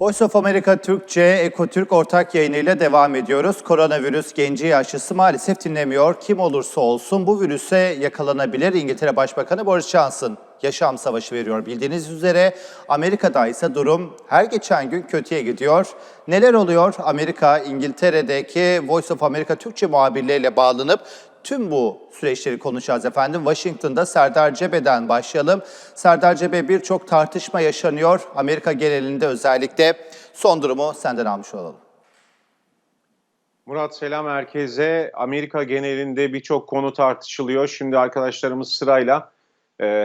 Voice of America Türkçe, Ekotürk ortak yayınıyla devam ediyoruz. Koronavirüs genci yaşlısı maalesef dinlemiyor. Kim olursa olsun bu virüse yakalanabilir. İngiltere Başbakanı Boris Johnson yaşam savaşı veriyor. Bildiğiniz üzere Amerika'da ise durum her geçen gün kötüye gidiyor. Neler oluyor? Amerika, İngiltere'deki Voice of America Türkçe muhabirleriyle bağlanıp Tüm bu süreçleri konuşacağız efendim. Washington'da Serdar Cebe'den başlayalım. Serdar Cebe birçok tartışma yaşanıyor. Amerika genelinde özellikle son durumu senden almış olalım. Murat selam herkese. Amerika genelinde birçok konu tartışılıyor. Şimdi arkadaşlarımız sırayla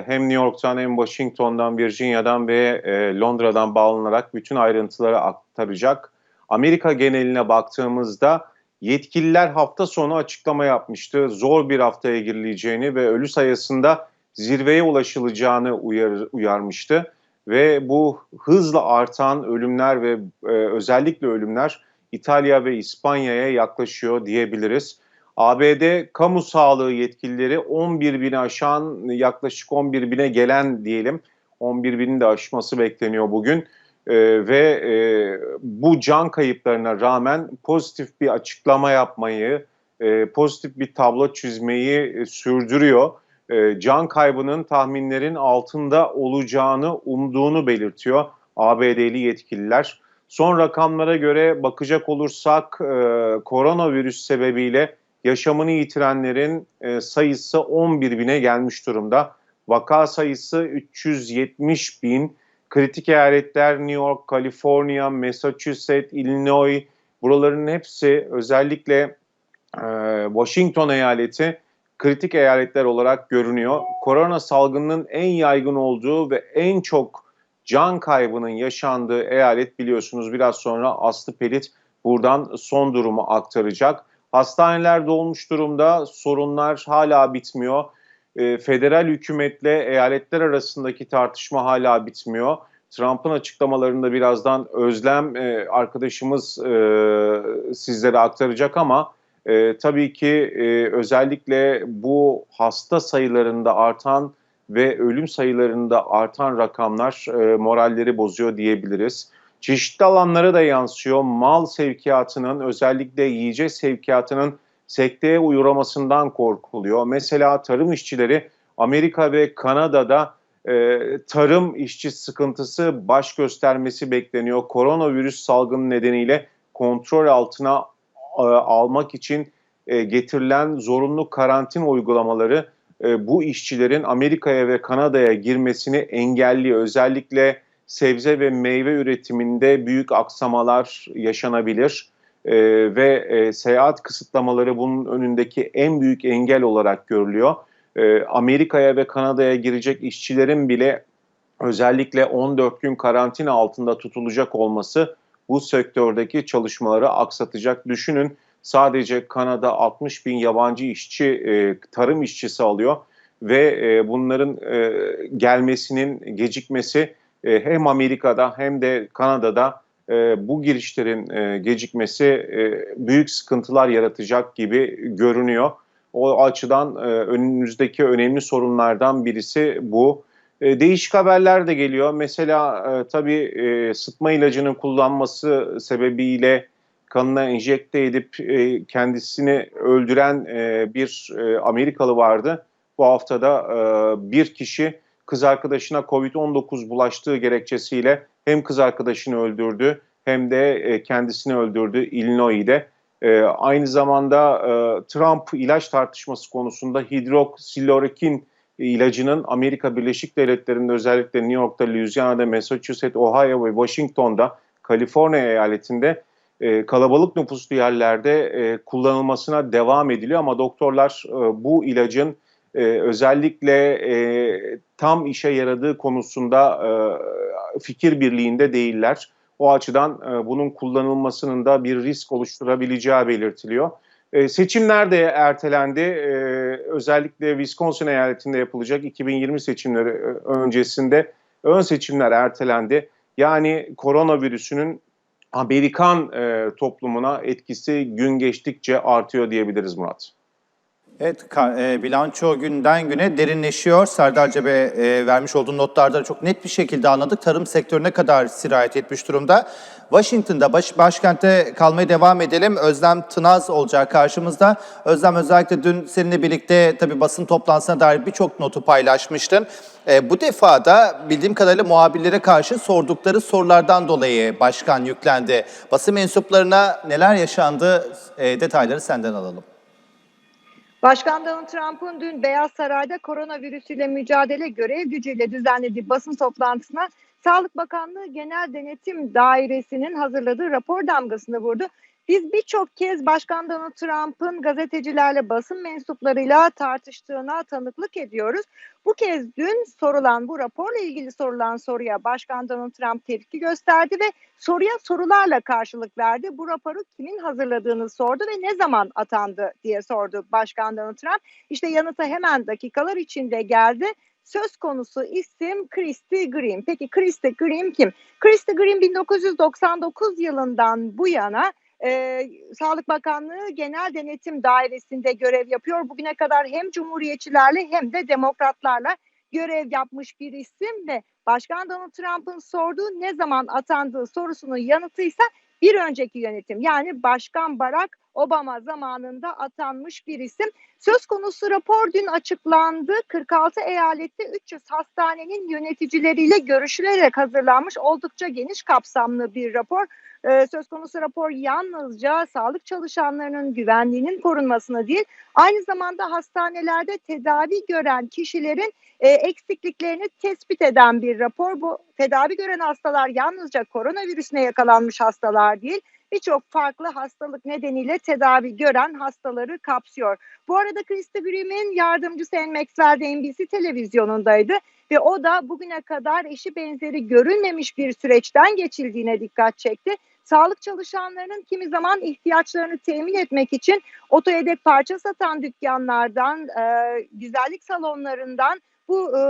hem New York'tan hem Washington'dan, Virginia'dan ve e, Londra'dan bağlanarak bütün ayrıntıları aktaracak. Amerika geneline baktığımızda yetkililer hafta sonu açıklama yapmıştı. Zor bir haftaya girileceğini ve ölü sayısında zirveye ulaşılacağını uyar, uyarmıştı. Ve bu hızla artan ölümler ve e, özellikle ölümler İtalya ve İspanya'ya yaklaşıyor diyebiliriz. ABD kamu sağlığı yetkilileri 11 bini aşan yaklaşık 11 bine gelen diyelim 11 binin de aşması bekleniyor bugün. Ee, ve e, bu can kayıplarına rağmen pozitif bir açıklama yapmayı, e, pozitif bir tablo çizmeyi e, sürdürüyor. E, can kaybının tahminlerin altında olacağını umduğunu belirtiyor ABD'li yetkililer. Son rakamlara göre bakacak olursak e, koronavirüs sebebiyle yaşamını yitirenlerin e, sayısı 11 bine gelmiş durumda. Vaka sayısı 370 bin, kritik eyaletler New York, Kaliforniya, Massachusetts, Illinois buraların hepsi özellikle e, Washington eyaleti kritik eyaletler olarak görünüyor. Korona salgınının en yaygın olduğu ve en çok can kaybının yaşandığı eyalet biliyorsunuz biraz sonra Aslı Pelit buradan son durumu aktaracak. Hastaneler dolmuş durumda, sorunlar hala bitmiyor e, federal hükümetle eyaletler arasındaki tartışma hala bitmiyor. Trump'ın açıklamalarında birazdan Özlem e, arkadaşımız e, sizlere aktaracak ama e, tabii ki e, özellikle bu hasta sayılarında artan ve ölüm sayılarında artan rakamlar e, moralleri bozuyor diyebiliriz. Çeşitli alanlara da yansıyor. Mal sevkiyatının özellikle yiyecek sevkiyatının sekteye uğramasından korkuluyor. Mesela tarım işçileri Amerika ve Kanada'da e, tarım işçi sıkıntısı baş göstermesi bekleniyor. Koronavirüs salgını nedeniyle kontrol altına e, almak için e, getirilen zorunlu karantina uygulamaları e, bu işçilerin Amerika'ya ve Kanada'ya girmesini engelliyor. Özellikle sebze ve meyve üretiminde büyük aksamalar yaşanabilir e, ve e, seyahat kısıtlamaları bunun önündeki en büyük engel olarak görülüyor. E, Amerika'ya ve Kanada'ya girecek işçilerin bile özellikle 14 gün karantina altında tutulacak olması bu sektördeki çalışmaları aksatacak. Düşünün sadece Kanada 60 bin yabancı işçi, e, tarım işçisi alıyor ve e, bunların e, gelmesinin gecikmesi e, hem Amerika'da hem de Kanada'da e, bu girişlerin e, gecikmesi büyük sıkıntılar yaratacak gibi görünüyor. O açıdan önümüzdeki önemli sorunlardan birisi bu. Değişik haberler de geliyor. Mesela e, tabii sıtma ilacının kullanması sebebiyle kanına enjekte edip kendisini öldüren bir Amerikalı vardı. Bu haftada e, bir kişi kız arkadaşına Covid-19 bulaştığı gerekçesiyle hem kız arkadaşını öldürdü hem de e, kendisini öldürdü Illinois'de. E, aynı zamanda e, Trump ilaç tartışması konusunda hidroksiklorokin ilacının Amerika Birleşik Devletleri'nde özellikle New York'ta, Louisiana'da, Massachusetts, Ohio ve Washington'da, Kaliforniya eyaletinde kalabalık nüfuslu yerlerde kullanılmasına devam ediliyor ama doktorlar bu ilacın e, özellikle e, tam işe yaradığı konusunda e, fikir birliğinde değiller. O açıdan e, bunun kullanılmasının da bir risk oluşturabileceği belirtiliyor. E, seçimler de ertelendi. E, özellikle Wisconsin eyaletinde yapılacak 2020 seçimleri e, öncesinde ön seçimler ertelendi. Yani koronavirüsünün Amerikan e, toplumuna etkisi gün geçtikçe artıyor diyebiliriz Murat. Evet, e, bilanço günden güne derinleşiyor. Serdar Cebe e, vermiş olduğu notlarda çok net bir şekilde anladık. Tarım sektörüne kadar sirayet etmiş durumda. Washington'da, baş, başkentte kalmaya devam edelim. Özlem Tınaz olacak karşımızda. Özlem özellikle dün seninle birlikte tabii basın toplantısına dair birçok notu paylaşmıştın. E, bu defa da bildiğim kadarıyla muhabirlere karşı sordukları sorulardan dolayı başkan yüklendi. Basın mensuplarına neler yaşandı e, detayları senden alalım. Başkan Donald Trump'ın dün Beyaz Saray'da koronavirüsüyle mücadele görev gücüyle düzenlediği basın toplantısına Sağlık Bakanlığı Genel Denetim Dairesi'nin hazırladığı rapor damgasını vurdu. Biz birçok kez Başkan Donald Trump'ın gazetecilerle, basın mensuplarıyla tartıştığına tanıklık ediyoruz. Bu kez dün sorulan bu raporla ilgili sorulan soruya Başkan Donald Trump tepki gösterdi ve soruya sorularla karşılık verdi. Bu raporu kimin hazırladığını sordu ve ne zaman atandı diye sordu Başkan Donald Trump. İşte yanıtı hemen dakikalar içinde geldi. Söz konusu isim Christy Green. Peki Christy Green kim? Christy Green 1999 yılından bu yana e, Sağlık Bakanlığı Genel Denetim Dairesi'nde görev yapıyor. Bugüne kadar hem Cumhuriyetçilerle hem de Demokratlarla görev yapmış bir isim ve Başkan Donald Trump'ın sorduğu ne zaman atandığı sorusunun yanıtı ise bir önceki yönetim yani Başkan Barack Obama zamanında atanmış bir isim. Söz konusu rapor dün açıklandı. 46 eyalette 300 hastanenin yöneticileriyle görüşülerek hazırlanmış oldukça geniş kapsamlı bir rapor. Ee, söz konusu rapor yalnızca sağlık çalışanlarının güvenliğinin korunmasına değil, aynı zamanda hastanelerde tedavi gören kişilerin e, eksikliklerini tespit eden bir rapor. Bu tedavi gören hastalar yalnızca koronavirüsüne yakalanmış hastalar değil, birçok farklı hastalık nedeniyle tedavi gören hastaları kapsıyor. Bu arada Christy Grimm'in yardımcısı Anne Maxwell de NBC televizyonundaydı ve o da bugüne kadar eşi benzeri görülmemiş bir süreçten geçildiğine dikkat çekti. Sağlık çalışanlarının kimi zaman ihtiyaçlarını temin etmek için otoyedek parça satan dükkanlardan, e, güzellik salonlarından bu e,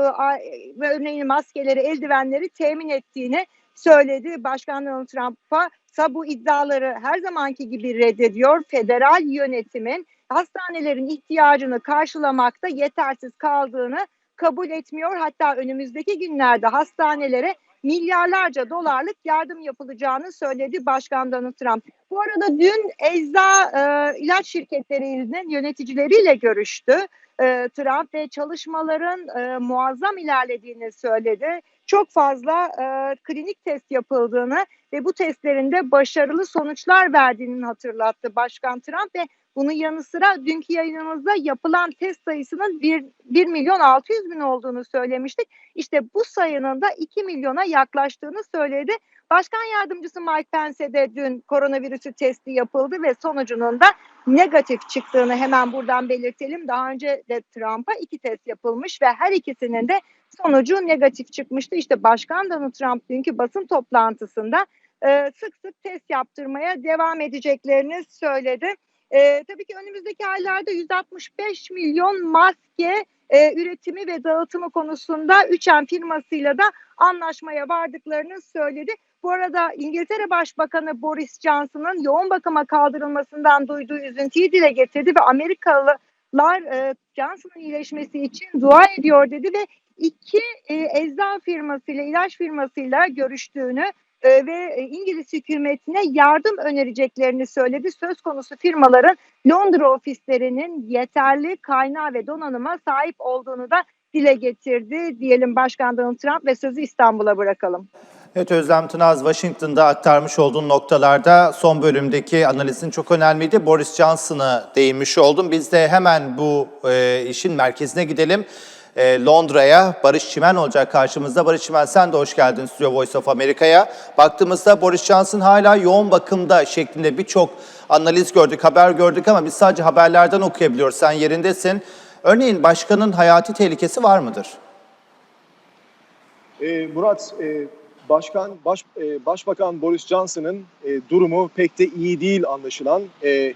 ve örneğin maskeleri, eldivenleri temin ettiğini söyledi. Başkan Donald Trump'a bu iddiaları her zamanki gibi reddediyor. Federal yönetimin hastanelerin ihtiyacını karşılamakta yetersiz kaldığını kabul etmiyor. Hatta önümüzdeki günlerde hastanelere milyarlarca dolarlık yardım yapılacağını söyledi Başkan Donald Trump. Bu arada dün ecza e, ilaç şirketlerinin yöneticileriyle görüştü. E, Trump ve çalışmaların e, muazzam ilerlediğini söyledi. Çok fazla e, klinik test yapıldığını ve bu testlerin de başarılı sonuçlar verdiğini hatırlattı Başkan Trump ve bunun yanı sıra dünkü yayınımızda yapılan test sayısının 1, 1 milyon 600 bin olduğunu söylemiştik. İşte bu sayının da 2 milyona yaklaştığını söyledi. Başkan yardımcısı Mike Pence de dün koronavirüsü testi yapıldı ve sonucunun da negatif çıktığını hemen buradan belirtelim. Daha önce de Trump'a iki test yapılmış ve her ikisinin de sonucu negatif çıkmıştı. İşte Başkan Donald Trump dünkü basın toplantısında e, sık sık test yaptırmaya devam edeceklerini söyledi. E, tabii ki önümüzdeki aylarda 165 milyon maske e, üretimi ve dağıtımı konusunda 3M firmasıyla da anlaşmaya vardıklarını söyledi. Bu arada İngiltere Başbakanı Boris Johnson'ın yoğun bakıma kaldırılmasından duyduğu üzüntüyü dile getirdi ve Amerikalılar e, Johnson'ın iyileşmesi için dua ediyor dedi ve iki e, ecza firmasıyla, ilaç firmasıyla görüştüğünü e, ve e, İngiliz hükümetine yardım önereceklerini söyledi. Söz konusu firmaların Londra ofislerinin yeterli kaynağı ve donanıma sahip olduğunu da dile getirdi diyelim Başkan Donald Trump ve sözü İstanbul'a bırakalım. Evet Özlem Tınaz, Washington'da aktarmış olduğun noktalarda son bölümdeki analizin çok önemliydi. Boris Johnson'ı değinmiş oldum. Biz de hemen bu e, işin merkezine gidelim. E, Londra'ya Barış Çimen olacak karşımızda. Barış Çimen sen de hoş geldin Studio Voice of America'ya. Baktığımızda Boris Johnson hala yoğun bakımda şeklinde birçok analiz gördük, haber gördük ama biz sadece haberlerden okuyabiliyoruz. Sen yerindesin. Örneğin başkanın hayati tehlikesi var mıdır? E, Murat, e, Başkan baş, e, Başbakan Boris Johnson'ın e, durumu pek de iyi değil anlaşılan. E,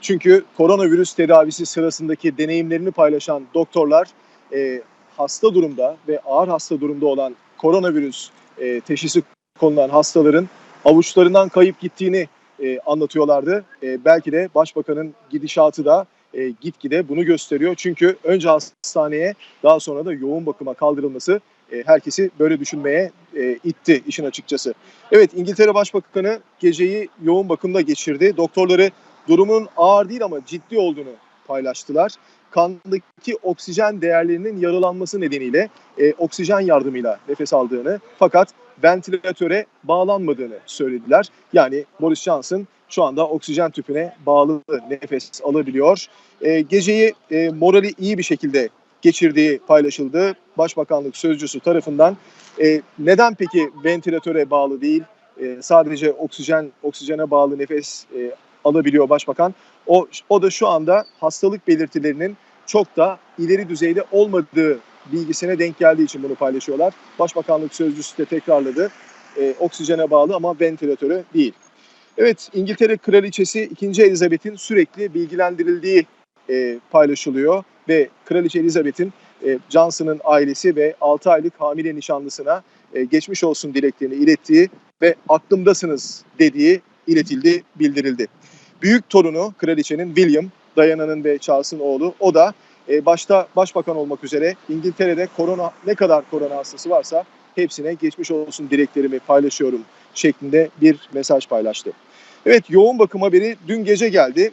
çünkü koronavirüs tedavisi sırasındaki deneyimlerini paylaşan doktorlar e, hasta durumda ve ağır hasta durumda olan koronavirüs e, teşhisi konulan hastaların avuçlarından kayıp gittiğini e, anlatıyorlardı. E, belki de Başbakanın gidişatı da e, gitgide bunu gösteriyor. Çünkü önce hastaneye daha sonra da yoğun bakıma kaldırılması e, herkesi böyle düşünmeye e, itti işin açıkçası. Evet İngiltere Başbakanı geceyi yoğun bakımda geçirdi. Doktorları durumun ağır değil ama ciddi olduğunu paylaştılar. Kandaki oksijen değerlerinin yarılanması nedeniyle e, oksijen yardımıyla nefes aldığını fakat ventilatöre bağlanmadığını söylediler. Yani Boris Johnson şu anda oksijen tüpüne bağlı nefes alabiliyor. E, geceyi e, morali iyi bir şekilde geçirdiği paylaşıldı. Başbakanlık sözcüsü tarafından. E, neden peki ventilatöre bağlı değil? E, sadece oksijen oksijene bağlı nefes e, alabiliyor başbakan. O o da şu anda hastalık belirtilerinin çok da ileri düzeyde olmadığı bilgisine denk geldiği için bunu paylaşıyorlar. Başbakanlık sözcüsü de tekrarladı. E, oksijene bağlı ama ventilatöre değil. Evet İngiltere Kraliçesi 2. Elizabeth'in sürekli bilgilendirildiği e, paylaşılıyor ve Kraliçe Elizabeth'in e, Johnson'ın ailesi ve 6 aylık hamile nişanlısına e, geçmiş olsun dileklerini ilettiği ve aklımdasınız dediği iletildi, bildirildi. Büyük torunu kraliçenin William, Diana'nın ve Charles'ın oğlu o da e, başta başbakan olmak üzere İngiltere'de korona ne kadar korona hastası varsa hepsine geçmiş olsun dileklerimi paylaşıyorum şeklinde bir mesaj paylaştı. Evet yoğun bakım haberi dün gece geldi.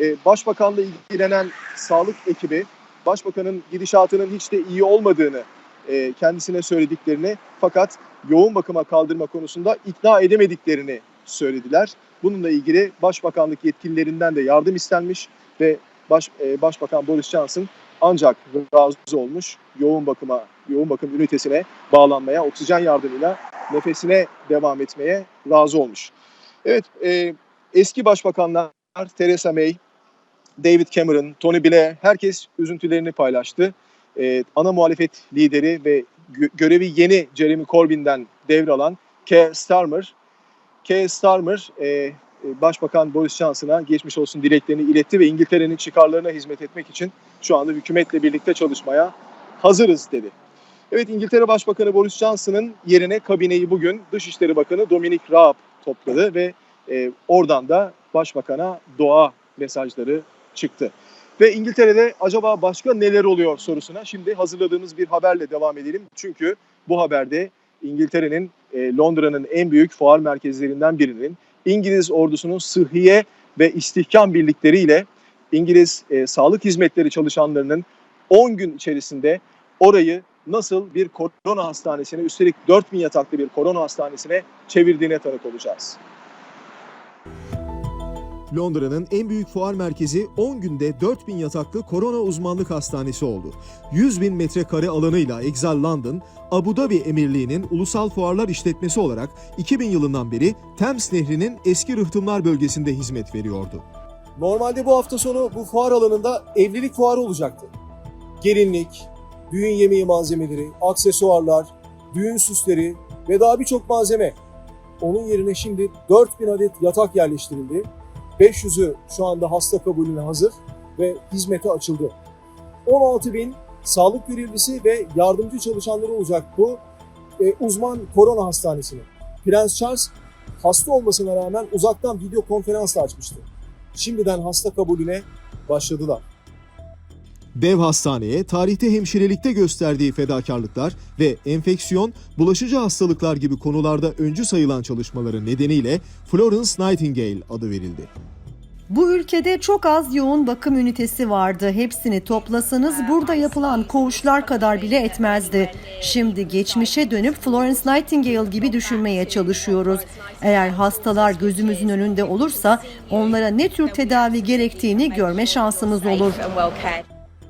Ee, Başbakanla ilgilenen sağlık ekibi başbakanın gidişatının hiç de iyi olmadığını e, kendisine söylediklerini fakat yoğun bakıma kaldırma konusunda ikna edemediklerini söylediler. Bununla ilgili başbakanlık yetkililerinden de yardım istenmiş ve baş, e, Başbakan Boris Johnson ancak razı olmuş yoğun bakıma, yoğun bakım ünitesine bağlanmaya, oksijen yardımıyla nefesine devam etmeye razı olmuş. Evet, e, eski başbakanlar Theresa May, David Cameron, Tony Blair herkes üzüntülerini paylaştı. E, ana muhalefet lideri ve gö- görevi yeni Jeremy Corbyn'den devralan Keir Starmer, Keir Starmer e, e, Başbakan Boris Johnson'a geçmiş olsun dileklerini iletti ve İngiltere'nin çıkarlarına hizmet etmek için şu anda hükümetle birlikte çalışmaya hazırız dedi. Evet İngiltere Başbakanı Boris Johnson'ın yerine kabineyi bugün Dışişleri Bakanı Dominic Raab topladı ve e, oradan da Başbakan'a doğa mesajları çıktı. Ve İngiltere'de acaba başka neler oluyor sorusuna şimdi hazırladığımız bir haberle devam edelim. Çünkü bu haberde İngiltere'nin e, Londra'nın en büyük fuar merkezlerinden birinin İngiliz ordusunun sıhhiye ve istihkam birlikleriyle İngiliz e, sağlık hizmetleri çalışanlarının 10 gün içerisinde orayı nasıl bir korona hastanesine üstelik 4000 yataklı bir korona hastanesine çevirdiğine tanık olacağız. Londra'nın en büyük fuar merkezi 10 günde 4000 yataklı korona uzmanlık hastanesi oldu. 100 bin metrekare alanıyla Exal London, Abu Dhabi Emirliği'nin ulusal fuarlar işletmesi olarak 2000 yılından beri Thames Nehri'nin eski rıhtımlar bölgesinde hizmet veriyordu. Normalde bu hafta sonu bu fuar alanında evlilik fuarı olacaktı. Gelinlik, düğün yemeği malzemeleri, aksesuarlar, düğün süsleri ve daha birçok malzeme. Onun yerine şimdi 4000 adet yatak yerleştirildi. 500'ü şu anda hasta kabulüne hazır ve hizmete açıldı. 16 bin sağlık görevlisi ve yardımcı çalışanları olacak bu e, uzman korona hastanesinin. Prens Charles hasta olmasına rağmen uzaktan video konferansla açmıştı. Şimdiden hasta kabulüne başladılar. Dev hastaneye tarihte hemşirelikte gösterdiği fedakarlıklar ve enfeksiyon, bulaşıcı hastalıklar gibi konularda öncü sayılan çalışmaları nedeniyle Florence Nightingale adı verildi. Bu ülkede çok az yoğun bakım ünitesi vardı. Hepsini toplasanız burada yapılan koğuşlar kadar bile etmezdi. Şimdi geçmişe dönüp Florence Nightingale gibi düşünmeye çalışıyoruz. Eğer hastalar gözümüzün önünde olursa onlara ne tür tedavi gerektiğini görme şansımız olur.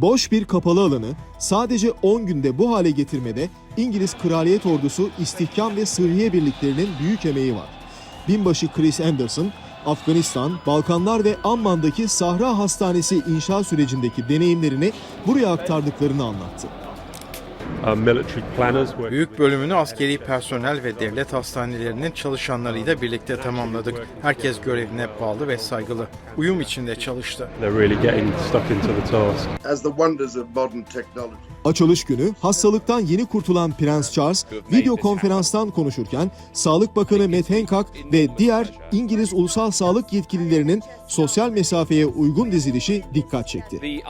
Boş bir kapalı alanı sadece 10 günde bu hale getirmede İngiliz Kraliyet Ordusu İstihkam ve Sıhhiye Birliklerinin büyük emeği var. Binbaşı Chris Anderson, Afganistan, Balkanlar ve Amman'daki Sahra Hastanesi inşa sürecindeki deneyimlerini buraya aktardıklarını anlattı. Büyük with- bölümünü askeri personel ve devlet hastanelerinin çalışanlarıyla birlikte tamamladık. Herkes görevine bağlı ve saygılı. Uyum içinde çalıştı. They're really getting stuck into the task. as the wonders of modern technology. Açılış günü hastalıktan yeni kurtulan Prens Charles video konferanstan konuşurken Sağlık Bakanı Matt Hancock ve diğer İngiliz ulusal sağlık yetkililerinin sosyal mesafeye uygun dizilişi dikkat çekti.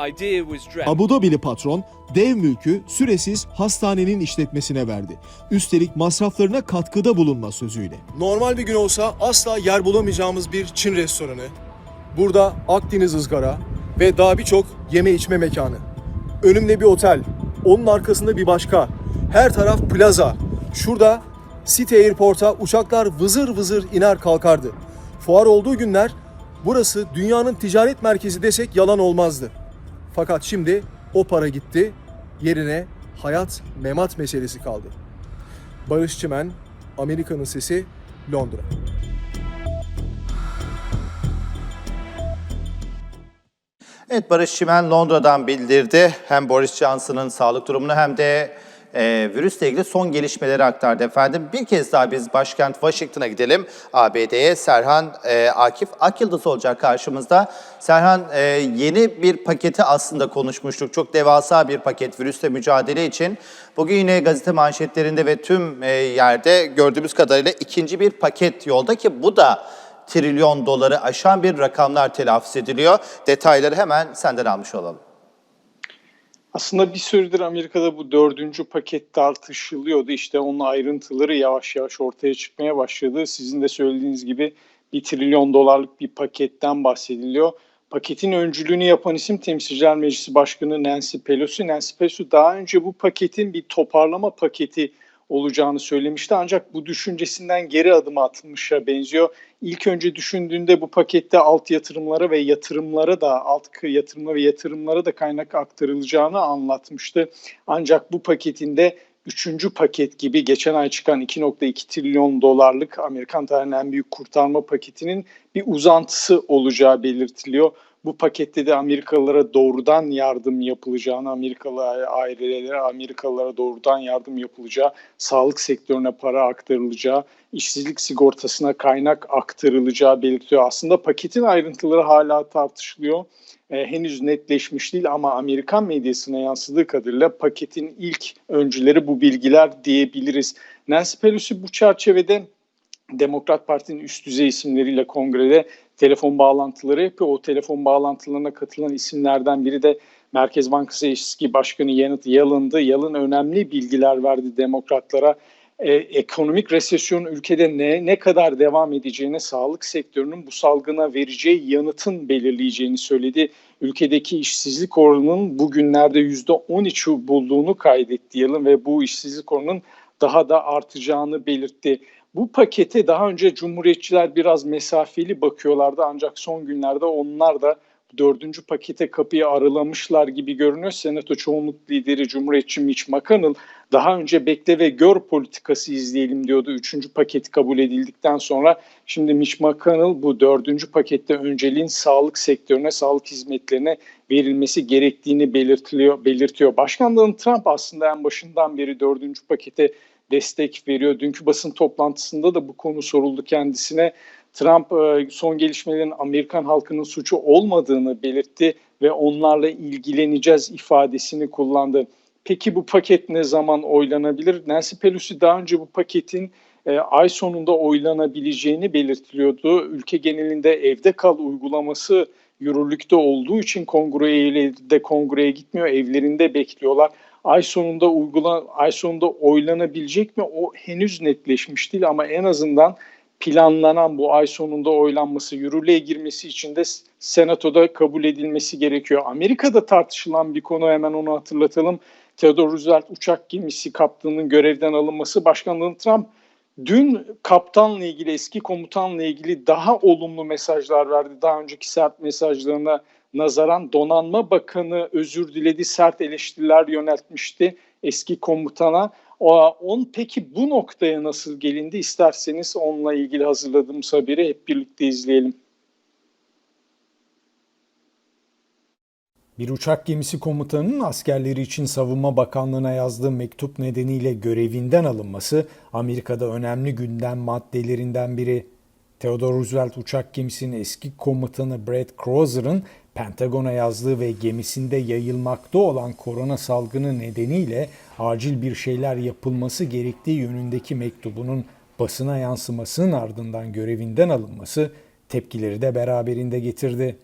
Abu Dhabi'li patron dev mülkü süresiz hastanenin işletmesine verdi. Üstelik masraflarına katkıda bulunma sözüyle. Normal bir gün olsa asla yer bulamayacağımız bir Çin restoranı. Burada Akdeniz ızgara ve daha birçok yeme içme mekanı. Önümde bir otel, onun arkasında bir başka. Her taraf plaza. Şurada City Airport'a uçaklar vızır vızır iner kalkardı. Fuar olduğu günler burası dünyanın ticaret merkezi desek yalan olmazdı. Fakat şimdi o para gitti, yerine hayat memat meselesi kaldı. Barış Çimen, Amerika'nın Sesi, Londra. Evet Barış Çimen Londra'dan bildirdi. Hem Boris Johnson'ın sağlık durumunu hem de e, virüsle ilgili son gelişmeleri aktardı efendim. Bir kez daha biz başkent Washington'a gidelim. ABD'ye Serhan e, Akif Akyıldız olacak karşımızda. Serhan e, yeni bir paketi aslında konuşmuştuk. Çok devasa bir paket virüsle mücadele için. Bugün yine gazete manşetlerinde ve tüm e, yerde gördüğümüz kadarıyla ikinci bir paket yolda ki bu da trilyon doları aşan bir rakamlar telaffuz ediliyor. Detayları hemen senden almış olalım. Aslında bir süredir Amerika'da bu dördüncü paket tartışılıyordu. İşte onun ayrıntıları yavaş yavaş ortaya çıkmaya başladı. Sizin de söylediğiniz gibi bir trilyon dolarlık bir paketten bahsediliyor. Paketin öncülüğünü yapan isim Temsilciler Meclisi Başkanı Nancy Pelosi. Nancy Pelosi daha önce bu paketin bir toparlama paketi olacağını söylemişti. Ancak bu düşüncesinden geri adım atmışa benziyor. İlk önce düşündüğünde bu pakette alt yatırımlara ve yatırımlara da alt yatırımlara ve yatırımlara da kaynak aktarılacağını anlatmıştı. Ancak bu paketinde üçüncü paket gibi geçen ay çıkan 2.2 trilyon dolarlık Amerikan tarihinin en büyük kurtarma paketinin bir uzantısı olacağı belirtiliyor. Bu pakette de Amerikalılara doğrudan yardım yapılacağını, Amerikalı ailelere, Amerikalılara doğrudan yardım yapılacağı, sağlık sektörüne para aktarılacağı, işsizlik sigortasına kaynak aktarılacağı belirtiyor. Aslında paketin ayrıntıları hala tartışılıyor. Ee, henüz netleşmiş değil ama Amerikan medyasına yansıdığı kadarıyla paketin ilk öncüleri bu bilgiler diyebiliriz. Nancy Pelosi bu çerçevede Demokrat Parti'nin üst düzey isimleriyle kongrede telefon bağlantıları yapıyor. O telefon bağlantılarına katılan isimlerden biri de Merkez Bankası eski başkanı Janet Yellen'dı. Yellen önemli bilgiler verdi demokratlara. Ee, ekonomik resesyon ülkede ne ne kadar devam edeceğine, sağlık sektörünün bu salgına vereceği yanıtın belirleyeceğini söyledi. Ülkedeki işsizlik oranının bugünlerde %13'ü bulduğunu kaydetti Yellen ve bu işsizlik oranının daha da artacağını belirtti. Bu pakete daha önce Cumhuriyetçiler biraz mesafeli bakıyorlardı ancak son günlerde onlar da dördüncü pakete kapıyı aralamışlar gibi görünüyor. Senato çoğunluk lideri Cumhuriyetçi Mitch McConnell daha önce bekle ve gör politikası izleyelim diyordu. Üçüncü paket kabul edildikten sonra şimdi Mitch McConnell bu dördüncü pakette önceliğin sağlık sektörüne, sağlık hizmetlerine verilmesi gerektiğini belirtiliyor, belirtiyor. Başkan Donald Trump aslında en başından beri dördüncü pakete destek veriyor. Dünkü basın toplantısında da bu konu soruldu kendisine. Trump son gelişmelerin Amerikan halkının suçu olmadığını belirtti ve onlarla ilgileneceğiz ifadesini kullandı. Peki bu paket ne zaman oylanabilir? Nancy Pelosi daha önce bu paketin e, ay sonunda oylanabileceğini belirtiliyordu. Ülke genelinde evde kal uygulaması yürürlükte olduğu için kongre üyeleri kongreye gitmiyor, evlerinde bekliyorlar. Ay sonunda uygula ay sonunda oylanabilecek mi? O henüz netleşmiş değil ama en azından planlanan bu ay sonunda oylanması, yürürlüğe girmesi için de senatoda kabul edilmesi gerekiyor. Amerika'da tartışılan bir konu hemen onu hatırlatalım. Theodore Roosevelt uçak gemisi kaptanının görevden alınması. Başkan Donald Trump dün kaptanla ilgili, eski komutanla ilgili daha olumlu mesajlar verdi. Daha önceki sert mesajlarına nazaran Donanma Bakanı özür diledi, sert eleştiriler yöneltmişti eski komutana. On peki bu noktaya nasıl gelindi isterseniz onunla ilgili hazırladığımız haberi hep birlikte izleyelim. Bir uçak gemisi komutanının askerleri için Savunma Bakanlığı'na yazdığı mektup nedeniyle görevinden alınması Amerika'da önemli gündem maddelerinden biri. Theodore Roosevelt uçak gemisinin eski komutanı Brad Crozer'ın Pentagon'a yazdığı ve gemisinde yayılmakta olan korona salgını nedeniyle acil bir şeyler yapılması gerektiği yönündeki mektubunun basına yansımasının ardından görevinden alınması tepkileri de beraberinde getirdi.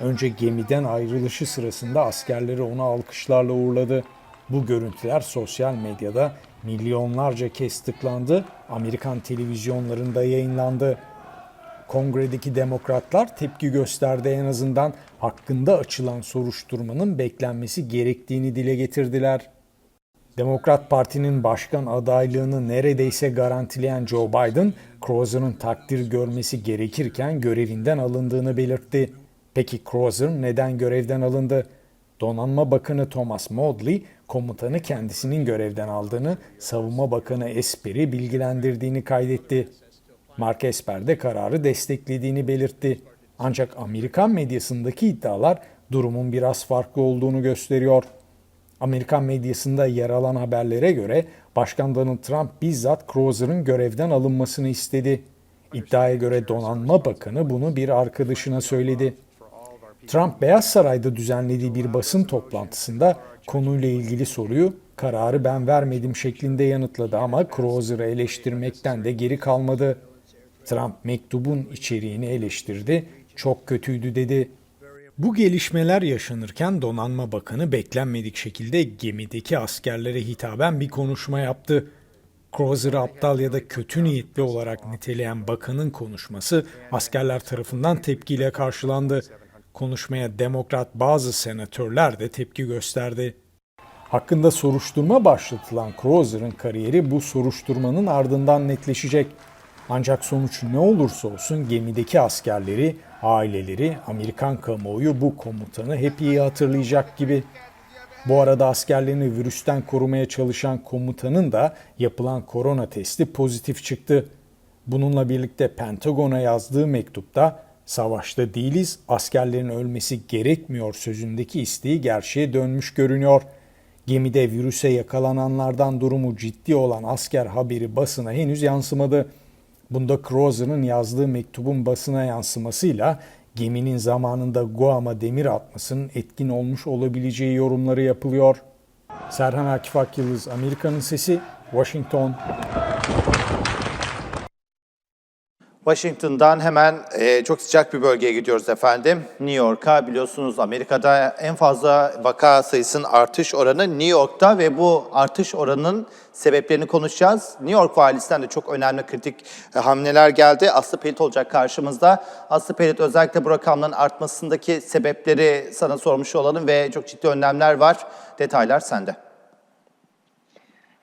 Önce gemiden ayrılışı sırasında askerleri onu alkışlarla uğurladı. Bu görüntüler sosyal medyada milyonlarca kez tıklandı, Amerikan televizyonlarında yayınlandı. Kongredeki demokratlar tepki gösterdi en azından hakkında açılan soruşturmanın beklenmesi gerektiğini dile getirdiler. Demokrat Parti'nin başkan adaylığını neredeyse garantileyen Joe Biden, Crozer'ın takdir görmesi gerekirken görevinden alındığını belirtti. Peki Crozer neden görevden alındı? Donanma Bakanı Thomas Modly, komutanı kendisinin görevden aldığını, Savunma Bakanı Esper'i bilgilendirdiğini kaydetti. Mark Esper de kararı desteklediğini belirtti. Ancak Amerikan medyasındaki iddialar durumun biraz farklı olduğunu gösteriyor. Amerikan medyasında yer alan haberlere göre Başkan Donald Trump bizzat Crozer'ın görevden alınmasını istedi. İddiaya göre Donanma Bakanı bunu bir arkadaşına söyledi. Trump Beyaz Saray'da düzenlediği bir basın toplantısında konuyla ilgili soruyu kararı ben vermedim şeklinde yanıtladı ama Crozer'ı eleştirmekten de geri kalmadı. Trump mektubun içeriğini eleştirdi, çok kötüydü dedi. Bu gelişmeler yaşanırken Donanma Bakanı beklenmedik şekilde gemideki askerlere hitaben bir konuşma yaptı. Crozer'ı aptal ya da kötü niyetli olarak niteleyen bakanın konuşması askerler tarafından tepkiyle karşılandı. Konuşmaya demokrat bazı senatörler de tepki gösterdi. Hakkında soruşturma başlatılan Crozer'ın kariyeri bu soruşturmanın ardından netleşecek. Ancak sonuç ne olursa olsun gemideki askerleri, aileleri, Amerikan kamuoyu bu komutanı hep iyi hatırlayacak gibi. Bu arada askerlerini virüsten korumaya çalışan komutanın da yapılan korona testi pozitif çıktı. Bununla birlikte Pentagon'a yazdığı mektupta savaşta değiliz, askerlerin ölmesi gerekmiyor sözündeki isteği gerçeğe dönmüş görünüyor. Gemide virüse yakalananlardan durumu ciddi olan asker haberi basına henüz yansımadı. Bunda Crozer'ın yazdığı mektubun basına yansımasıyla geminin zamanında Guam'a demir atmasının etkin olmuş olabileceği yorumları yapılıyor. Serhan Akif Akyıldız, Amerika'nın Sesi, Washington. Washington'dan hemen e, çok sıcak bir bölgeye gidiyoruz efendim. New York'a biliyorsunuz Amerika'da en fazla vaka sayısının artış oranı New York'ta ve bu artış oranının sebeplerini konuşacağız. New York valisinden de çok önemli kritik e, hamleler geldi. Aslı Pelit olacak karşımızda. Aslı Pelit özellikle bu rakamların artmasındaki sebepleri sana sormuş olalım ve çok ciddi önlemler var. Detaylar sende.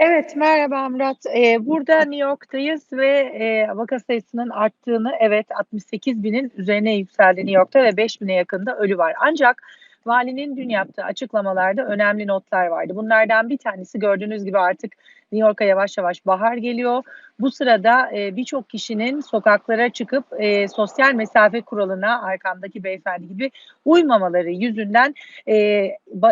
Evet, merhaba Murat. Ee, burada New York'tayız ve e, vaka sayısının arttığını, evet 68 binin üzerine yükseldi New York'ta ve 5 bine yakında ölü var. Ancak valinin dün yaptığı açıklamalarda önemli notlar vardı. Bunlardan bir tanesi gördüğünüz gibi artık New York'a yavaş yavaş bahar geliyor. Bu sırada e, birçok kişinin sokaklara çıkıp e, sosyal mesafe kuralına arkamdaki beyefendi gibi uymamaları yüzünden e,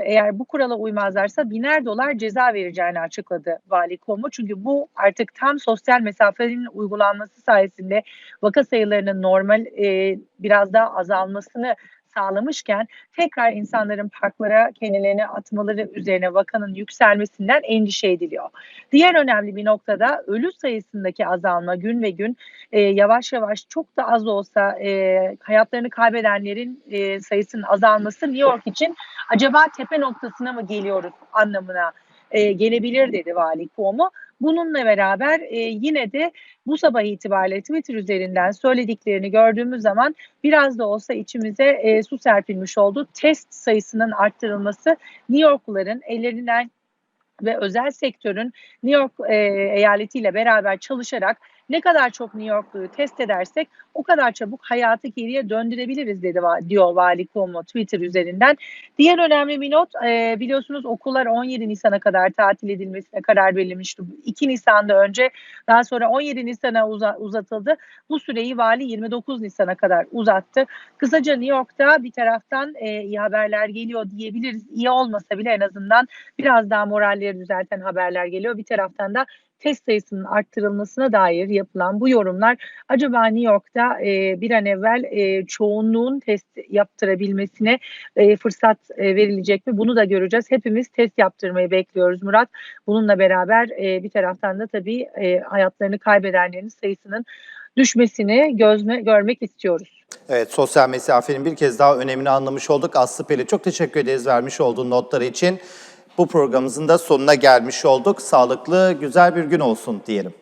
eğer bu kurala uymazlarsa biner dolar ceza vereceğini açıkladı Vali Cuomo. Çünkü bu artık tam sosyal mesafenin uygulanması sayesinde vaka sayılarının normal e, biraz daha azalmasını sağlamışken tekrar insanların parklara kendilerini atmaları üzerine vakanın yükselmesinden endişe ediliyor. Diğer önemli bir noktada ölü sayısındaki azalma gün ve gün e, yavaş yavaş çok da az olsa e, hayatlarını kaybedenlerin e, sayısının azalması New York için acaba tepe noktasına mı geliyoruz anlamına e, gelebilir dedi Vali Cuomo. Bununla beraber e, yine de bu sabah itibariyle Twitter üzerinden söylediklerini gördüğümüz zaman biraz da olsa içimize e, su serpilmiş oldu. Test sayısının arttırılması New Yorkluların ellerinden ve özel sektörün New York e, eyaletiyle beraber çalışarak Ne kadar çok New Yorkluyu test edersek o kadar çabuk hayatı geriye döndürebiliriz dedi diyor Vali Cuomo Twitter üzerinden. Diğer önemli bir not e, biliyorsunuz okullar 17 Nisan'a kadar tatil edilmesine karar verilmişti. 2 Nisan'da önce daha sonra 17 Nisan'a uza, uzatıldı. Bu süreyi vali 29 Nisan'a kadar uzattı. Kısaca New York'ta bir taraftan e, iyi haberler geliyor diyebiliriz. İyi olmasa bile en azından biraz daha moralleri düzelten haberler geliyor. Bir taraftan da test sayısının arttırılmasına dair yapılan bu yorumlar acaba New York'ta e, bir an evvel e, çoğunluğun test yaptırabilmesine e, fırsat e, verilecek mi? Bunu da göreceğiz. Hepimiz test yaptırmayı bekliyoruz Murat. Bununla beraber e, bir taraftan da tabii e, hayatlarını kaybedenlerin sayısının düşmesini gözme, görmek istiyoruz. Evet, sosyal mesafenin bir kez daha önemini anlamış olduk. Aslı Peli çok teşekkür ederiz vermiş olduğun notları için. Bu programımızın da sonuna gelmiş olduk. Sağlıklı, güzel bir gün olsun diyelim.